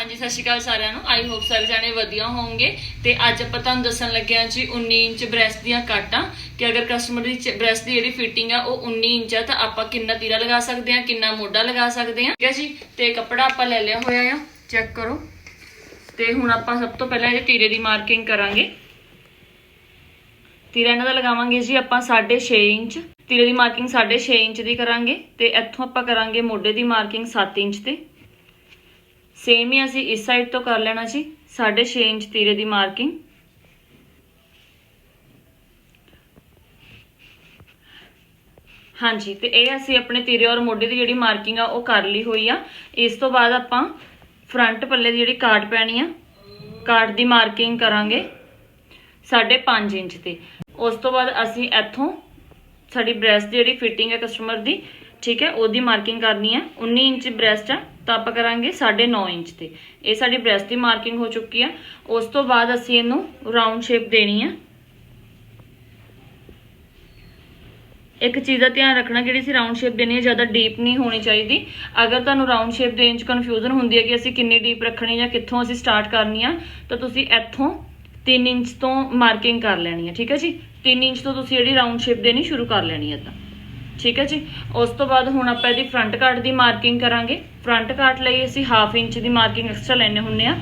ਹਾਂਜੀ, ਸਤਿ ਸ਼੍ਰੀ ਅਕਾਲ ਸਾਰਿਆਂ ਨੂੰ। ਆਈ ਹੋਪ ਸਾਰੇ ਜਾਣੇ ਵਧੀਆ ਹੋਵੋਗੇ ਤੇ ਅੱਜ ਆਪਾਂ ਤੁਹਾਨੂੰ ਦੱਸਣ ਲੱਗੇ ਹਾਂ ਜੀ 19 ਇੰਚ ਬ੍ਰੈਸਟ ਦੀਆਂ ਕਾਟਾਂ। ਕਿ ਅਗਰ ਕਸਟਮਰ ਦੀ ਬ੍ਰੈਸਟ ਦੀ ਜਿਹੜੀ ਫਿਟਿੰਗ ਆ, ਉਹ 19 ਇੰਚ ਆ, ਤਾਂ ਆਪਾਂ ਕਿੰਨਾ ਤੀਰਾ ਲਗਾ ਸਕਦੇ ਹਾਂ, ਕਿੰਨਾ ਮੋਢਾ ਲਗਾ ਸਕਦੇ ਹਾਂ। ਠੀਕ ਹੈ ਜੀ? ਤੇ ਕੱਪੜਾ ਆਪਾਂ ਲੈ ਲਿਆ ਹੋਇਆ ਆ। ਚੈੱਕ ਕਰੋ। ਤੇ ਹੁਣ ਆਪਾਂ ਸਭ ਤੋਂ ਪਹਿਲਾਂ ਇਹ ਤੀਰੇ ਦੀ ਮਾਰਕਿੰਗ ਕਰਾਂਗੇ। ਤੀਰਾ ਇਹਨਾਂ ਦਾ ਲਗਾਵਾਂਗੇ ਜੀ ਆਪਾਂ 6.5 ਇੰਚ। ਤੀਰੇ ਦੀ ਮਾਰਕਿੰਗ 6.5 ਇੰਚ ਦੀ ਕਰਾਂਗੇ। ਤੇ ਇੱਥੋਂ ਆਪਾਂ ਕਰਾਂਗੇ ਮੋਢੇ ਦੀ ਮਾਰਕਿੰਗ 7 ਇੰਚ ਤੇ। ਸੇਮ ਹੀ ਅਸੀਂ ਇਸ ਸਾਈਡ ਤੋਂ ਕਰ ਲੈਣਾ ਜੀ 6.5 ਇੰਚ ਤੀਰੇ ਦੀ ਮਾਰਕਿੰਗ ਹਾਂਜੀ, ਤੇ ਇਹ ਅਸੀਂ ਆਪਣੇ ਤੀਰੇ ਔਰ ਮੋਢੇ ਦੀ ਜਿਹੜੀ ਮਾਰਕਿੰਗ ਆ, ਉਹ ਕਰ ਲਈ ਹੋਈ ਆ। ਇਸ ਤੋਂ ਬਾਅਦ ਆਪਾਂ ਫਰੰਟ ਪੱਲੇ ਦੀ ਜਿਹੜੀ ਕਾਟ ਪੈਣੀ ਆ, ਕਾਟ ਦੀ ਮਾਰਕਿੰਗ ਕਰਾਂਗੇ 5.5 ਇੰਚ ਤੇ। ਉਸ ਤੋਂ ਬਾਅਦ ਅਸੀਂ ਇੱਥੋਂ ਸਾਡੀ ਬ੍ਰੈਸ ਦੀ ਜਿਹੜੀ ਫਿਟਿੰਗ ਹੈ ਕਸਟਮਰ ਦੀ ਠੀਕ ਹੈ, ਉਹਦੀ ਮਾਰਕਿੰਗ ਕਰਨੀ ਹੈ 19 ਇੰਚ ਬ੍ਰੈਸਟ ਹੈ ਤਾਂ ਆਪਾਂ ਕਰਾਂਗੇ 9.5 ਇੰਚ ਤੇ। ਇਹ ਸਾਡੀ ਬ੍ਰੈਸਟ ਦੀ ਮਾਰਕਿੰਗ ਹੋ ਚੁੱਕੀ ਹੈ ਉਸ ਤੋਂ ਬਾਅਦ ਅਸੀਂ ਇਹਨੂੰ ਰਾਉਂਡ ਸ਼ੇਪ ਦੇਣੀ ਹੈ ਇੱਕ ਚੀਜ਼ ਦਾ ਧਿਆਨ ਰੱਖਣਾ, ਜਿਹੜੀ ਅਸੀਂ ਰਾਉਂਡ ਸ਼ੇਪ ਦੇਣੀ ਹੈ ਜ਼ਿਆਦਾ ਡੀਪ ਨਹੀਂ ਹੋਣੀ ਚਾਹੀਦੀ। ਅਗਰ ਤੁਹਾਨੂੰ ਰਾਉਂਡ ਸ਼ੇਪ ਦੇਣ 'ਚ ਕਨਫਿਊਜ਼ਨ ਹੁੰਦੀ ਹੈ ਕਿ ਅਸੀਂ ਕਿੰਨੀ ਡੀਪ ਰੱਖਣੀ ਜਾਂ ਕਿੱਥੋਂ ਅਸੀਂ ਸਟਾਰਟ ਕਰਨੀ ਆ, ਤਾਂ ਤੁਸੀਂ ਇੱਥੋਂ 3 ਇੰਚ ਤੋਂ ਮਾਰਕਿੰਗ ਕਰ ਲੈਣੀ ਹੈ ਠੀਕ ਹੈ ਜੀ? 3 ਇੰਚ ਤੋਂ ਤੁਸੀਂ ਜਿਹੜੀ ਰਾਉਂਡ ਸ਼ੇਪ ਦੇਣੀ ਸ਼ੁਰੂ ਕਰ ਲੈਣੀ ਹੈ ਤਾਂ। ਠੀਕ ਹੈ ਜੀ? ਉਸ ਤੋਂ ਬਾਅਦ ਹੁਣ ਆਪਾਂ ਇਹਦੀ ਫਰੰਟ ਕਾਟ ਦੀ ਮਾਰਕਿੰਗ ਕਰਾਂਗੇ। ਫਰੰਟ ਕਾਟ ਲਈ ਅਸੀਂ ਹਾਫ ਇੰਚ ਦੀ ਮਾਰਕਿੰਗ ਐਕਸਟਰਾ ਲੈਣੇ ਹੁੰਨੇ ਆ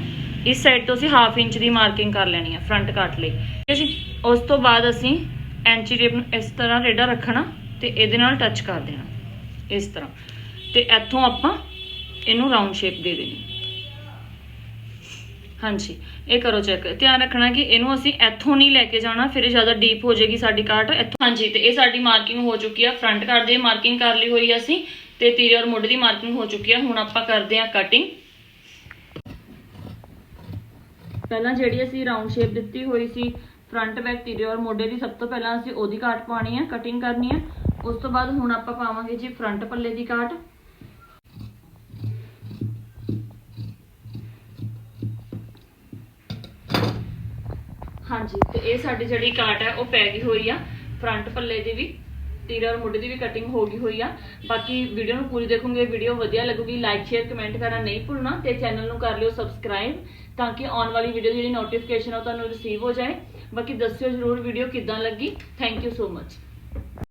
ਇਸ ਸਾਈਡ ਤੋਂ ਅਸੀਂ ਹਾਫ ਇੰਚ ਦੀ ਮਾਰਕਿੰਗ ਕਰ ਲੈਣੀ ਆ ਫਰੰਟ ਕਾਟ ਲਈ। ਠੀਕ ਹੈ ਜੀ? ਉਸ ਤੋਂ ਬਾਅਦ ਅਸੀਂ ਐਂਚੀ ਟੇਪ ਨੂੰ ਇਸ ਤਰ੍ਹਾਂ ਰੇਡਾ ਰੱਖਣਾ ਤੇ ਇਹਦੇ ਨਾਲ ਟੱਚ ਕਰ ਦੇਣਾ। ਇਸ ਤਰ੍ਹਾਂ। ਤੇ ਇੱਥੋਂ ਆਪਾਂ ਇਹਨੂੰ ਰਾਉਂਡ ਸ਼ੇਪ ਦੇ ਦੇਣੀ। ਹਾਂਜੀ, ਇਹ ਕਰੋ ਚੈੱਕ ਧਿਆਨ ਰੱਖਣਾ ਕਿ ਇਹਨੂੰ ਅਸੀਂ ਇੱਥੋਂ ਨਹੀਂ ਲੈ ਕੇ ਜਾਣਾ, ਫਿਰ ਜ਼ਿਆਦਾ ਡੀਪ ਹੋ ਜਾਏਗੀ ਸਾਡੀ ਕਾਟ ਇੱਥੋਂ ਹਾਂਜੀ, ਤੇ ਇਹ ਸਾਡੀ ਮਾਰਕਿੰਗ ਹੋ ਚੁੱਕੀ ਆ। ਫਰੰਟ ਕਾਟ ਦੀ ਮਾਰਕਿੰਗ ਕਰ ਲਈ ਹੋਈ ਅਸੀਂ, ਤੇ ਤੀਰੇ ਔਰ ਮੋਢੇ ਦੀ ਮਾਰਕਿੰਗ ਹੋ ਚੁੱਕੀ ਆ। ਹੁਣ ਆਪਾਂ ਕਰਦੇ ਆ ਕਟਿੰਗ ਪਹਿਲਾਂ ਜਿਹੜੀ ਅਸੀਂ ਰਾਉਂਡ ਸ਼ੇਪ ਦਿੱਤੀ ਹੋਈ ਸੀ ਫਰੰਟ ਬੈਕ ਤੀਰੇ ਔਰ ਮੋਢੇ ਦੀ, ਸਭ ਤੋਂ ਪਹਿਲਾਂ ਅਸੀਂ ਉਹਦੀ ਕਾਟ ਪਾਣੀ ਹੈ ਕਟਿੰਗ ਕਰਨੀ ਹੈ ਉਸ ਤੋਂ ਬਾਅਦ ਹੁਣ ਆਪਾਂ ਪਾਵਾਂਗੇ ਜੀ ਫਰੰਟ ਪੱਲੇ ਦੀ ਕਾਟ ਹਾਂਜੀ, ਤੇ ਇਹ ਸਾਡੀ ਜਿਹੜੀ ਕਾਟ ਹੈ, ਉਹ ਪੈ ਗਈ ਹੋਈ ਆ। ਫਰੰਟ ਪੱਲੇ ਦੀ ਵੀ, ਤੀਰੇ ਔਰ ਮੁੱਢ ਦੀ ਵੀ ਕਟਿੰਗ ਹੋ ਗਈ ਹੋਈ ਆ। ਬਾਕੀ ਵੀਡੀਓ ਨੂੰ ਪੂਰੀ ਦੇਖੋਗੇ ਵੀਡੀਓ ਵਧੀਆ ਲੱਗੂਗੀ ਲਾਈਕ ਸ਼ੇਅਰ ਕਮੈਂਟ ਕਰਨਾ ਨਹੀਂ ਭੁੱਲਣਾ ਤੇ ਚੈਨਲ ਨੂੰ ਕਰ ਲਿਓ ਸਬਸਕ੍ਰਾਈਬ ਤਾਂ ਕਿ ਆਉਣ ਵਾਲੀ ਵੀਡੀਓ ਦੀ ਜਿਹੜੀ ਨੋਟੀਫਿਕੇਸ਼ਨ ਆ, ਉਹ ਤੁਹਾਨੂੰ ਰਿਸੀਵ ਹੋ ਜਾਏ। ਬਾਕੀ ਦੱਸਿਓ ਜ਼ਰੂਰ ਵੀਡੀਓ ਕਿੱਦਾਂ ਲੱਗੀ। Thank you so much